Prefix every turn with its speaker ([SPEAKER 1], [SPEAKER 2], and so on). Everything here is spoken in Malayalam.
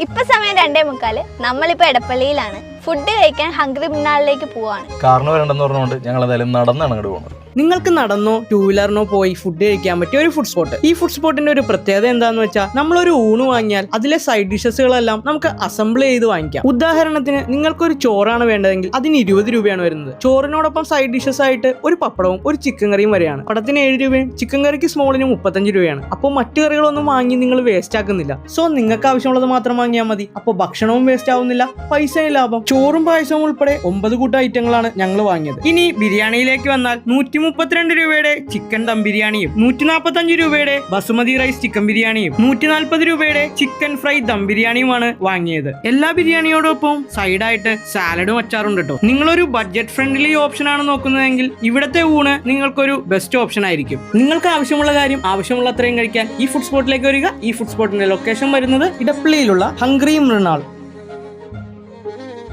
[SPEAKER 1] ഇപ്പൊ സമയം രണ്ടേ മുക്കാൽ. നമ്മളിപ്പോ എടപ്പള്ളിയിലാണ്. ഫുഡ് കഴിക്കാൻ ഹംഗ്രി മുന്നാളിലേക്ക് പോവാണ്.
[SPEAKER 2] കാരണം വരണ്ടെന്ന് പറഞ്ഞുകൊണ്ട് ഞങ്ങൾ എന്തായാലും നടന്നാണ് അങ്ങോട്ട് പോകുന്നത്
[SPEAKER 3] നിങ്ങൾക്ക് നടന്നോ ടൂ വീലറിനോ പോയി ഫുഡ് കഴിക്കാൻ പറ്റിയ ഒരു ഫുഡ് സ്പോട്ട് ഈ ഫുഡ് സ്പോട്ടിന്റെ ഒരു പ്രത്യേകത എന്താന്ന് വെച്ചാൽ നമ്മളൊരു ഊണ് വാങ്ങിയാൽ അതിലെ സൈഡ് ഡിഷസുകളെല്ലാം നമുക്ക് അസംബിൾ ചെയ്ത് വാങ്ങിക്കാം. ഉദാഹരണത്തിന് നിങ്ങൾക്കൊരു ചോറാണ് വേണ്ടതെങ്കിൽ അതിന് ഇരുപത് രൂപയാണ് വരുന്നത്. ചോറിനോടൊപ്പം സൈഡ് ഡിഷസ് ആയിട്ട് ഒരു പപ്പടവും ഒരു ചിക്കൻ കറിയും വരെയാണ്. പടത്തിന് ഏഴ് രൂപയും ചിക്കൻ കറിക്ക് സ്മോളിന് മുപ്പത്തഞ്ച് രൂപയാണ്. അപ്പോൾ മറ്റു കറികളൊന്നും വാങ്ങി നിങ്ങൾ വേസ്റ്റ് ആക്കുന്നില്ല. സോ നിങ്ങൾക്ക് ആവശ്യമുള്ളത് മാത്രം വാങ്ങിയാൽ മതി. അപ്പോൾ ഭക്ഷണവും വേസ്റ്റ് ആവുന്നില്ല. പൈസയും ലാഭം. ചോറും പായസവും ഉൾപ്പെടെ ഒമ്പത് കൂട്ടം ഐറ്റങ്ങളാണ് ഞങ്ങൾ വാങ്ങിയത്. ഇനി ബിരിയാണിയിലേക്ക് വന്നാൽ നൂറ്റി മുപ്പത്തിരണ്ട് രൂപയുടെ ചിക്കൻ ദം ബിരിയാണിയും നൂറ്റി നാൽപ്പത്തി അഞ്ച് രൂപയുടെ ബസുമതി റൈസ് ചിക്കൻ ബിരിയാണിയും നൂറ്റി നാൽപ്പത് രൂപയുടെ ചിക്കൻ ഫ്രൈ ദം ബിരിയാണിയുമാണ് വാങ്ങിയത്. എല്ലാ ബിരിയാണിയോടൊപ്പം സൈഡായിട്ട് സാലഡും അച്ചാറുണ്ട് കേട്ടോ നിങ്ങളൊരു ബഡ്ജറ്റ് ഫ്രണ്ട്ലി ഓപ്ഷൻ ആണ് നോക്കുന്നതെങ്കിൽ ഇവിടത്തെ ഊണ് നിങ്ങൾക്കൊരു ബെസ്റ്റ് ഓപ്ഷൻ ആയിരിക്കും. നിങ്ങൾക്ക് ആവശ്യമുള്ള കാര്യം ആവശ്യമുള്ള അത്രയും കഴിക്കാൻ ഈ ഫുഡ് സ്പോട്ടിലേക്ക് വരിക. ഈ ഫുഡ് സ്പോട്ടിന്റെ ലൊക്കേഷൻ വരുന്നത് ഇടപ്പള്ളിയിലുള്ള ഹംഗ്രി മൃണാൾ.